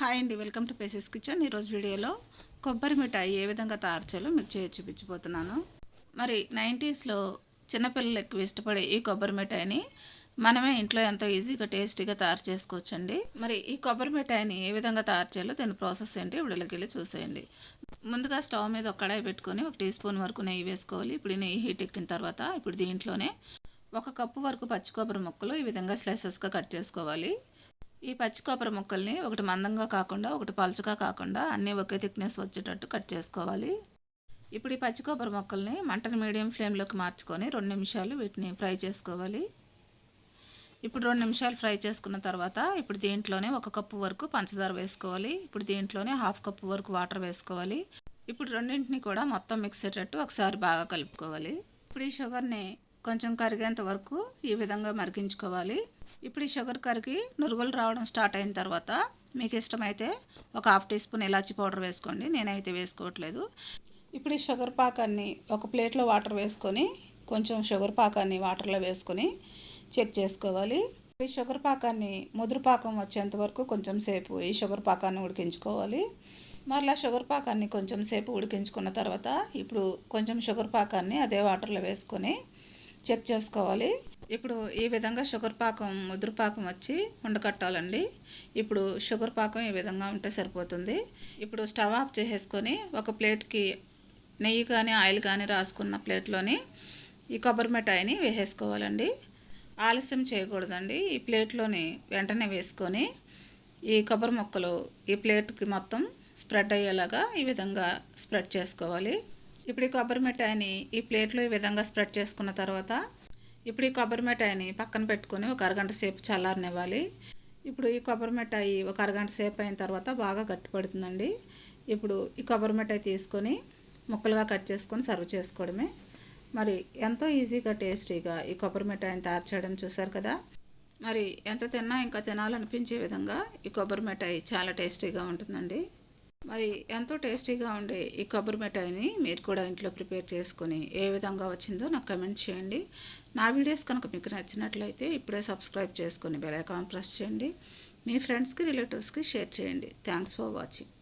Hi అండి welcome to phases kitchen. ఈరోజు వీడియోలో కొబ్బరి మిఠాయి ఏ విధంగా తయారు చేయాలో మీకు చేసి చూపించబోతున్నాను. మరి నైంటీస్లో చిన్నపిల్లలు ఎక్కువ ఇష్టపడే ఈ కొబ్బరి మిఠాయిని మనమే ఇంట్లో ఎంతో ఈజీగా టేస్టీగా తయారు చేసుకోవచ్చండి. మరి ఈ కొబ్బరి మిఠాయిని ఏ విధంగా తయారు చేయాలో దాని ప్రాసెస్ ఏంటి ఇవిడలకి వెళ్ళి చూసేయండి. ముందుగా స్టవ్ మీద ఒక కడాయి పెట్టుకొని ఒక టీ స్పూన్ వరకు నెయ్యి వేసుకోవాలి. ఇప్పుడు నెయ్యి హీట్ ఎక్కిన తర్వాత ఇప్పుడు దీంట్లోనే ఒక కప్పు వరకు పచ్చి కొబ్బరి ముక్కలు ఈ విధంగా స్లైసెస్గా కట్ చేసుకోవాలి. ఈ పచ్చి కొబ్బరి ముక్కల్ని ఒకటి మందంగా కాకుండా ఒకటి పలుచగా కాకుండా అన్నీ ఒకే థిక్నెస్ వచ్చేటట్టు కట్ చేసుకోవాలి. ఇప్పుడు ఈ పచ్చి కొబ్బరి ముక్కల్ని మంటను మీడియం ఫ్లేమ్లోకి మార్చుకొని రెండు నిమిషాలు వీటిని ఫ్రై చేసుకోవాలి. ఇప్పుడు రెండు నిమిషాలు ఫ్రై చేసుకున్న తర్వాత ఇప్పుడు దీంట్లోనే ఒక కప్పు వరకు పంచదార వేసుకోవాలి. ఇప్పుడు దీంట్లోనే హాఫ్ కప్పు వరకు వాటర్ వేసుకోవాలి. ఇప్పుడు రెండింటిని కూడా మొత్తం మిక్స్ అయ్యేటట్టు ఒకసారి బాగా కలుపుకోవాలి. ఇప్పుడు ఈ షుగర్ని కొంచెం కరిగేంత వరకు ఈ విధంగా మరిగించుకోవాలి. ఇప్పుడు ఈ షుగర్ కరిగి నురుగులు రావడం స్టార్ట్ అయిన తర్వాత మీకు ఇష్టమైతే ఒక హాఫ్ టీ స్పూన్ ఇలాచీ పౌడర్ వేసుకోండి. నేనైతే వేసుకోవట్లేదు. ఇప్పుడు ఈ షుగర్ పాకాన్ని ఒక ప్లేట్లో వాటర్ వేసుకొని కొంచెం షుగర్ పాకాన్ని వాటర్లో వేసుకొని చెక్ చేసుకోవాలి. ఈ షుగర్ పాకాన్ని ముదురు పాకం వచ్చేంత వరకు కొంచెం సేపు ఈ షుగర్ పాకాన్ని ఉడికించుకోవాలి. మరలా షుగర్ పాకాన్ని కొంచెం సేపు ఉడికించుకున్న తర్వాత ఇప్పుడు కొంచెం షుగర్ పాకాన్ని అదే వాటర్లో వేసుకొని చెక్ చేసుకోవాలి. ఇప్పుడు ఈ విధంగా షుగర్ పాకం ముదురు పాకం వచ్చి ఉండకట్టాలండి. ఇప్పుడు షుగర్ పాకం ఈ విధంగా ఉంటే సరిపోతుంది. ఇప్పుడు స్టవ్ ఆఫ్ చేసేసుకొని ఒక ప్లేట్కి నెయ్యి కానీ ఆయిల్ కానీ రాసుకున్న ప్లేట్లోని ఈ కొబ్బరి మిఠాయిని వేసేసుకోవాలండి. ఆలస్యం చేయకూడదండి. ఈ ప్లేట్లోని వెంటనే వేసుకొని ఈ కొబ్బరి ముక్కలు ఈ ప్లేట్కి మొత్తం స్ప్రెడ్ అయ్యేలాగా ఈ విధంగా స్ప్రెడ్ చేసుకోవాలి. ఇప్పుడు ఈ కొబ్బరి మిఠాయిని ఈ ప్లేట్లో ఈ విధంగా స్ప్రెడ్ చేసుకున్న తర్వాత ఇప్పుడు ఈ కొబ్బరి మిఠాయిని పక్కన పెట్టుకొని ఒక అరగంట సేపు చల్లారనివ్వాలి. ఇప్పుడు ఈ కొబ్బరి మిఠాయి ఒక అరగంట సేపు అయిన తర్వాత బాగా గట్టిపడుతుందండి ఇప్పుడు ఈ కొబ్బరి మిఠాయి తీసుకొని ముక్కలుగా కట్ చేసుకొని సర్వ్ చేసుకోవడమే. మరి ఎంతో ఈజీగా టేస్టీగా ఈ కొబ్బరి మిఠాయిని తయారు చేయడం చూసారు కదా? మరి ఎంత తిన్నా ఇంకా తినాలనిపించే విధంగా ఈ కొబ్బరి మిఠాయి చాలా టేస్టీగా ఉంటుందండి. మరి ఎంతో టేస్టీగా ఉండే ఈ కొబ్బరి మిఠాయిని మీరు కూడా ఇంట్లో ప్రిపేర్ చేసుకొని ఏ విధంగా వచ్చిందో నాకు కమెంట్ చేయండి. నా వీడియోస్ కనుక మీకు నచ్చినట్లయితే ఇప్పుడే సబ్స్క్రైబ్ చేసుకొని బెల్ ఐకాన్ ప్రెస్ చేయండి. మీ ఫ్రెండ్స్కి రిలేటివ్స్కి షేర్ చేయండి. Thanks for watching.